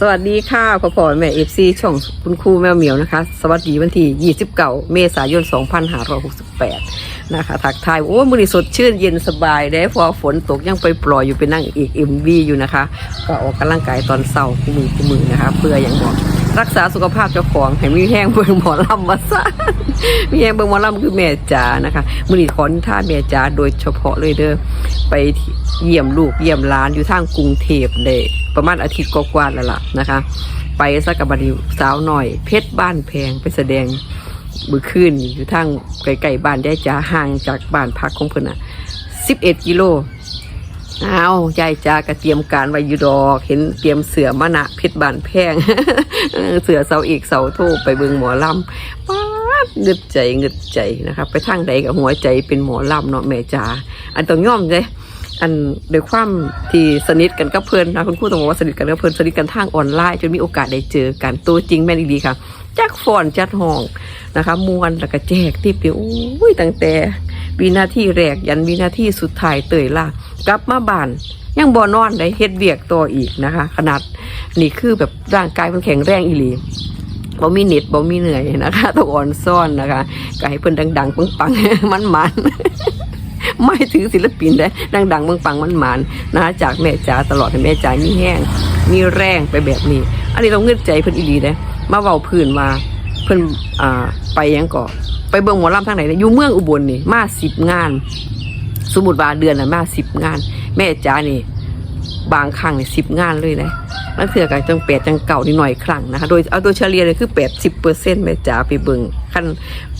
สวัสดีค่ะพ่อพ่อแม่เอฟซีช่องคุณครูแมวเหมียวนะคะ สวัสดีวันที่29เมษายน 2568 นะคะทักทายโอ้มือนี้สดชื่นเย็นสบายได้พอฝนตกยังไปปล่อยอยู่ไปนั่งอีกเอ็มวีอยู่นะคะ ก็ออกกำลังกายตอนเช้าคู่มือคู่มือนะคะ เพื่ออย่างบอกรักษาสุขภาพเจ้าของให้มีแห้งเบิ่งหมอลำมาซะมีแห้งเบิ่งหมอลำคือแม่จ๋านะคะมือนี้ขอนท่าแม่จ๋าโดยเฉพาะเลยเด้อไปเยี่ยมลูกเยี่ยมหลานอยู่ทางกรุงเทพได้ ประมาณอาทิตย์กว่าๆแล้วล่ะนะคะ ไปสักกับบดนีสาวหน่อย เพชรบ้านแพงไปแสดงมือคืนอยู่ทางไกลๆบ้านได้จ้าห่างจากบ้านพักของเพิ่นอะสิบเอ็ดกิโลเอายายจ้าก็เตรียมการไว้อยู่ดอก เห็นเตรียมเสือมะนะเพชรบ้านแพงเสือเสาเอกเสาโทไปเบิงหมอลำป๊าดเงึดใจเงึดใจนะครับไปทางใดกับหัวใจเป็นหมอลำเนาะแม่จ้าอันต้องย่อมเลย อันโดยความที่สนิทกันกับเพื่อนนะคุณครูต้องบอกว่าสนิทกันกับเพื่อนสนิทกันทางออนไลน์จนมีโอกาสได้เจอกันตัวจริงแม่นดีค่ะจักฟอนจัดห้องนะคะมวนแล้วก็แจกทิปเดียวโอ้ยตั้งแต่วินาทีแรกยันวินาทีสุดท้ายเตยล่ะกลับมาบ้านยังบ่นอนได้เฮ็ดเวียกต่ออีกนะคะ ขนาดนี่คือแบบร่างกายมันแข็งแรงอีหลีบ่มีเหน็ดบ่มีเหนื่อยนะคะต้องอ่อนซ่อนนะคะก็ให้เพิ่นดัง ๆปังๆมันๆ ไม่ถึงศิลปินได้ดังๆปังมันๆนะคะจากแม่จ๋าตลอดให้แม่จ๋ามีแห้ง มีแรงไปแบบนี้ อันนี้เราเงื่อนใจเพิ่นอีหลีเด้มาเว้าพื้นว่าเพิ่นอ่าไปยังก่อไปเบิ่งหมอลำทางไหนเนี่ยอยู่เมืองอุบลนี่มาสิบงาน สมมุติว่าเดือนละมาสิบงาน แม่จ๋านี่บางครั้งเนี่ยสิบงานเลยนะนั่นคือการจังแปดจังเก่านิดหน่อยครั้งนะคะ โดยเอาตัวเฉลี่ยเลยคือแปดสิบเปอร์เซ็นต์แม่จ๋าไปเบิ่ง คัน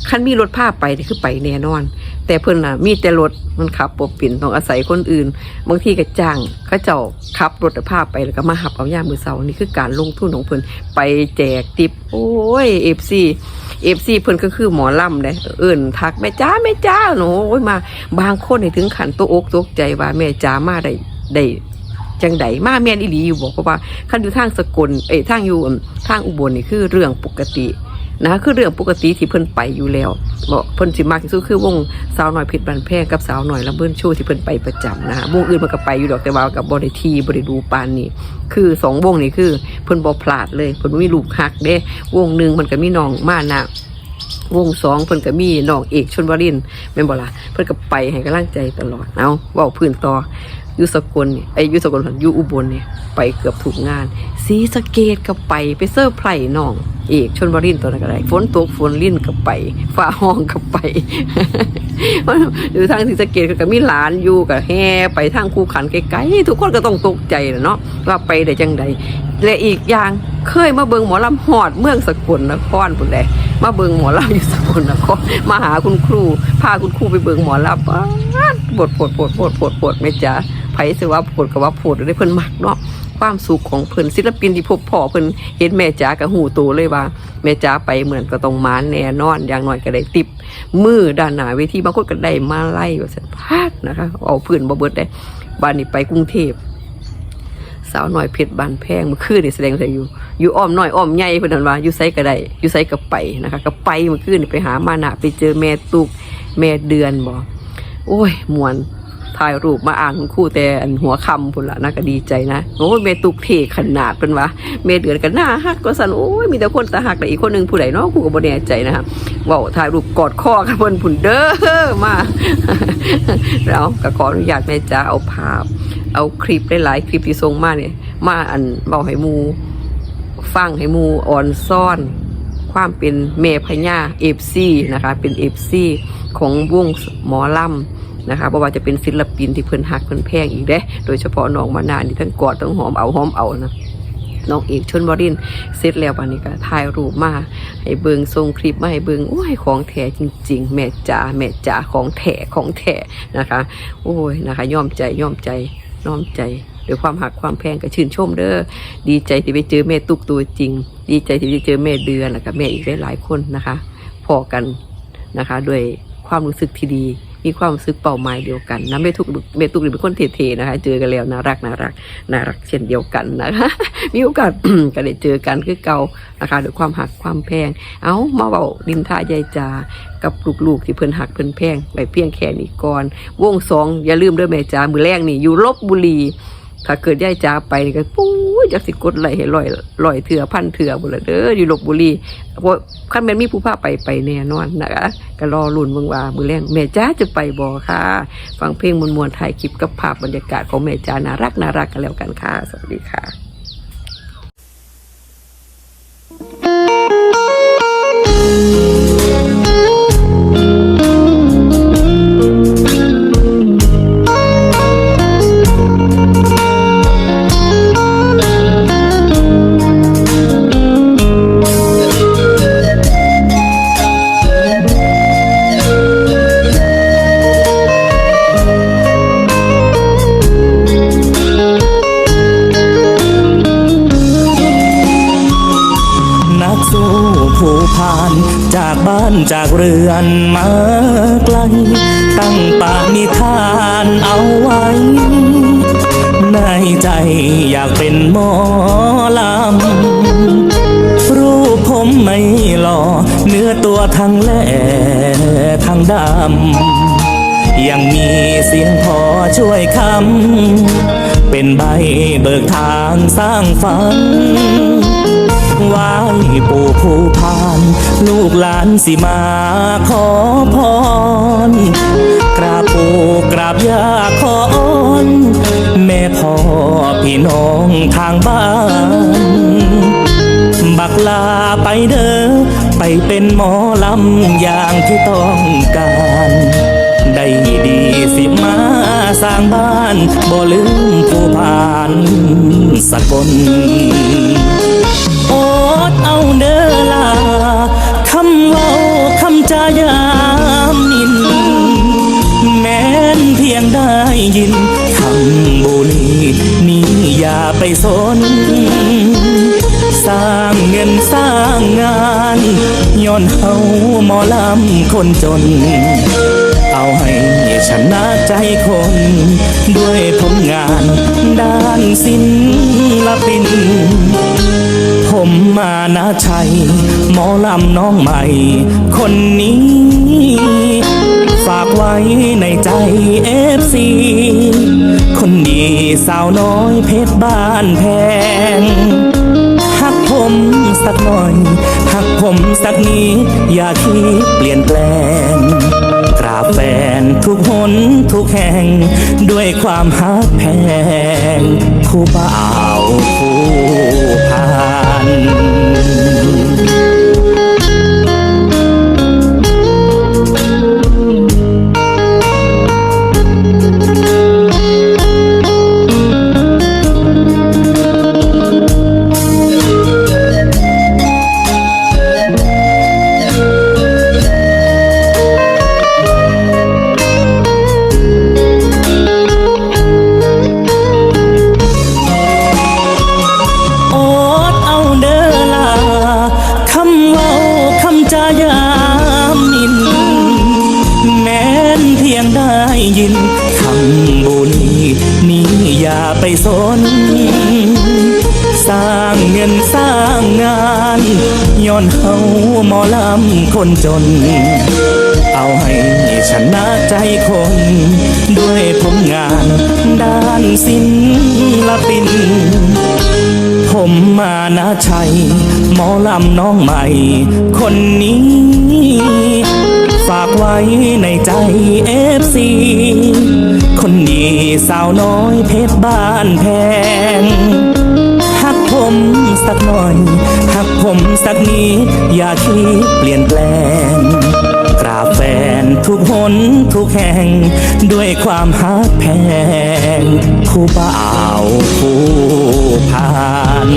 คันมีรถภาพไปนี่คือไปแน่นอน แต่เพิ่นน่ะ มีแต่รถมันขับปบปิ่นต้องอาศัยคนอื่น บางทีก็จ้างเขาเจ้าขับรถภาพไปแล้วก็มาหับเอาย่ามมือเสานี่คือการลงทุนของเพิ่นไปแจกติปโอ้ยเอฟซีเอฟซีเพิ่นก็คือหมอลำเลยเอิ่นทักแม่จ้าแม่จ้าหนูโอ้ยมา บางคนนี่ถึงขันตัวอกตกใจว่าแม่จ้ามาได้ได้จังไดมาแม่นอีหลีอยู่บอกเพราะว่าคันอยู่ทางสกลเอ้ยทางอยู่ทางอุบลนี่คือเรื่องปกติ นะคือเรื่องปกติที่เพิ่นไปอยู่แล้วบอกเพิ่นสิมากที่สุดคือวงสาวหน่อยเพชรบันแพงกับสาวหน่อยลำเบิ้นชว์ที่เพิ่นไปประจำนะฮะวงอื่นมันก็ไปอยู่ดอกแต่ว่ากับบริทีบริดูปานนี่คือสองวงนี่คือเพิ่นบ่พลาดเลยเพิ่นบ่มีลูกหักเด้วงหนึ่งมันก็มีน้องมานะวงสองเพิ่นก็มีน้องเอกชนวรินทร์แม่นบ่ล่ะเพิ่นก็ไปให้กำลังใจตลอดเอาเว้าพื้นต่อยู่สกลนี่ไอ้ยอยู่สกลหั่นยูอุบลเนี่ยไปเกือบทุกงานสีสเกตก็ไปไปเซอร์ไพรส์น้อง เอกชนวรินตัวนั้นก็ได้ฝนตกฝนลิ่นก็ไปฟ้าห้องก็ไปหรือทางศรีสะเกดก็มีหลานอยู่ก็แห่ไปทางคูขันไกลๆทุกคนก็ต้องตกใจแหละเนาะว่าไปได้จังใดและอีกอย่างเคยมาเบิงหมอลำหอดเมืองสกลนครพุ่นแหละมาเบิงหมอลำอยู่สกลนครมาหาคุณครู พาคุณครูไปเบิงหมอลำป๊าปวดปวดปวดปวดปวดปวดไม่จ้าไผสิว่าปวดก็ว่าปวดได้เพิ่นมักเนาะ ความสุขของเพิ่นศิลปินที่พบพ่อเพิ่นเห็นแม่จ๋ากับหูโตเลยว่า แม่จ๋าไปเหมือนก็ต้องมานแน่นอนอย่างน้อยก็ได้ติบมือด้านหน้าเวทีบางคนก็ได้มาไล่ว่าสันพาดนะคะเอาเพื้นบ่เบิดได้บ้านนี้ไปกรุงเทพสาวหน่อยเพชรบานแพงมื่อคืนนี่แสดงว่าอยู่ อยู่อ้อมหน้อยอ้อมใหญ่เพิ่นนั่นว่าอยู่ไสก็ได้อยู่ไสก็ไปนะคะก็ไปมื่อคืนนี่ไปหามานะไปเจอแม่ตุกแม่เดือนบ่โอ้ยมวน ถ่ายรูปมาอ่านคู่แต่อันหัวคำพุ่นละน่าก็ดีใจนะโอ้ยแม่ตุกเทขนาดเป็นวะแม่เดือนก็น่าฮักก็สันโอ้ยมีแต่คนตาหักแต่อีกคนหนึงผู้ใดเนาะคู่ก็บ่แน่ใจนะคะว้าถ่ายรูปกอดคอกันเพิ่นพุ่นเด้อมาแล้วก็ขออนุญาตแม่จ้าเอาภาพ เอาคลิปหลายๆคลิปที่ส่งมาเนี่ยมาอันเบาให้มูฟังให้มูอ่อนซ่อนความเป็นเมพญาเอฟซีนะคะ เป็นเอฟซีของวงหมอลำ นะคะเพราะว่าจะเป็นศิลปินที่เพิ่นหักเพิ่นแพงอีกเด้ โดยเฉพาะน้องมานานี่ทั้งกอดทั้งหอมเอาหอมเอานะน้องเอกชนบรินเสร็จแล้ววันนี้ก็ถ่ายรูปมาให้เบิงส่งคลิปมาให้เบิงโอ้ยของแท้จริง ๆ แม่จ๋าแม่จ๋าของแท้ของแท้นะคะ โอ้ยนะคะย่อมใจย่อมใจน้อมใจด้วยความหักความแพงก็ชื่นชมเด้อดีใจที่ไปเจอแม่ตุกตัวจริง ดีใจที่ไปเจอแม่เดือนแล้วก็แม่อีกหลายๆคนนะคะพอกันนะคะ ด้วยความรู้สึกที่ดี มีความรู้สึกเป้าหมายเดียวกันนะเมทุกเมทุกหรือเป็นคนเท่ๆนะคะ เจอกันแล้วน่ารักน่ารักน่ารักเช่นเดียวกันนะคะมีโอกาสก็ได้เจอกันคือเก่านะคะด้วยความหักความแพง เอามาเบาดินทายายจากับลูกๆที่เพิ่นหักเพิ่นแพงไปเพียงแค่นี้ก่อนวงสองอย่าลืมด้วยแม่จ๋ามือแรกนี่อยู่ลบบุรี ถ้าเกิดย่ายจ้าไปก็ปู้ยจักสิกดไหลให้ลอยลอยเถื่อพันเถื่อบุละเด้ออยู่ลบบุรีเพราะขั้นแม่นมีผู้พาไปไปแน่นอนนะคะก็รอลุ่นเมืองว่ามือแรงแม่จ้าจะไปบ่ค่ะ ฟังเพลงมวลๆถ่ายคลิปกับภาพบรรยากาศของแม่จ้าน่ารักน่ารักกันแล้วกันค่ะ สวัสดีค่ะ จากบ้านจากเรือนมาไกล ตั้งปานิธานเอาไว้ ในใจอยากเป็นหมอลำ รูปผมไม่หล่อ เนื้อตัวทั้งแหล่ทั้งดำ ยังมีเสียงพอช่วยคำ เป็นใบเบิกทางสร้างฝัน ไหว้ปู่ผู้พาน ลูกหลานสิมาขอพร กราบปู่กราบย่าขออ้อนแม่พ่อพี่น้องทางบ้าน บักลาไปเด้อไปเป็นหมอลำอย่างที่ต้องการ ได้ดีสิมาสร้างบ้านบ่ลืมผู้ผ่านสกลายามนิน แม้นเพียงได้ยินคำบุรีนี่อย่าไปสน สร้างเงินสร้างงานย้อนเฮาหมอลำคนจน เอาให้ชนะใจคน ด้วยผลงานด้านศิลปิน มานาชัย หมอลำน้องใหม่ คนนี้ ฝากไว้ในใจเอฟซีคนดีสาวน้อยเพชรบ้านแพงหักผมสักหน่อยหักผมสักนิดอย่าคิดเปลี่ยนแปลงกราบแฟนทุกหนทุกแห่ง ด้วยความหักแพงผู้บ่าวผู้ผ่า น ไปสน สร้างเงินสร้างงานย้อนเฮาหมอลำคนจน เอาให้ชนะใจคน ด้วยผลงานด้านศิลปิน ผมมานาชัย หมอลำน้องใหม่ คนนี้ ฝากไว้ในใจเอฟซี คนดีสาวน้อยเพชรบ้านแพงหักผมสักหน่อยหักผมสักนิดอย่าคิดเปลี่ยนแปลง กราบแฟนทุกหนทุกแห่ง ด้วยความหักแพง ผู้บ่าวผู้ผ่าน